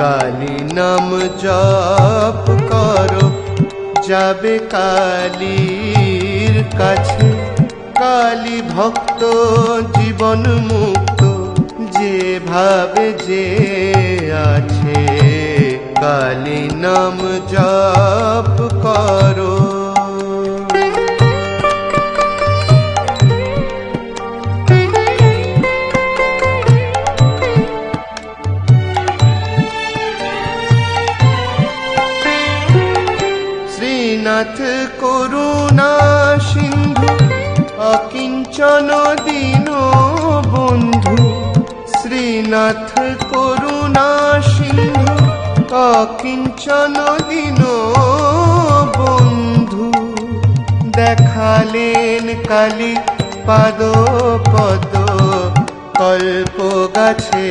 কালী নাম জপ করো যাবে কালীর কাছে কালী ভক্ত জীবন মুক্ত যেভাবে যে আছে কালী নাম জপ করো শ্রীনাথ করুণা সিন্ধু, অকিঞ্চন দীন বন্ধু। শ্রীনাথ করুণা সিন্ধু, অকিঞ্চন দীন বন্ধু। দেখালেন কালী পাদ পদ কল্প গাছে